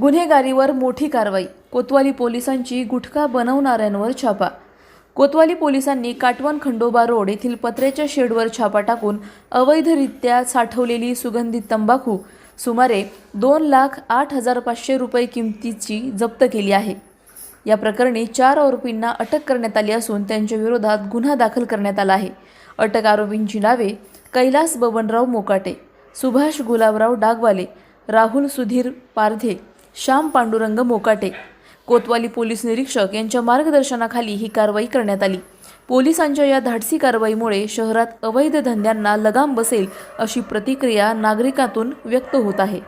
गुन्हेगारीवर मोठी कारवाई. कोतवाली पोलिसांची गुटखा बनवणाऱ्यांवर छापा. कोतवाली पोलिसांनी काटवण खंडोबा रोड येथील पत्र्याच्या शेडवर छापा टाकून अवैधरित्या साठवलेली सुगंधित तंबाखू सुमारे दोन लाख आठ हजार पाचशे रुपये किमतीची जप्त केली आहे. या प्रकरणी चार आरोपींना अटक करण्यात आली असून त्यांच्या विरोधात गुन्हा दाखल करण्यात आला आहे. अटक आरोपींची नावे कैलास बबनराव मोकाटे सुभाष गुलाबराव डागवाले राहुल सुधीर पारधे श्याम पांडुरंग मोकाटे. कोतवाली पोलीस निरीक्षक यांच्या मार्गदर्शनाखाली ही कारवाई करण्यात आली. पोलिसांच्या या धाडसी कारवाईमुळे शहरात अवैध धंद्यांना लगाम बसेल अशी प्रतिक्रिया नागरिकातून व्यक्त होत आहे.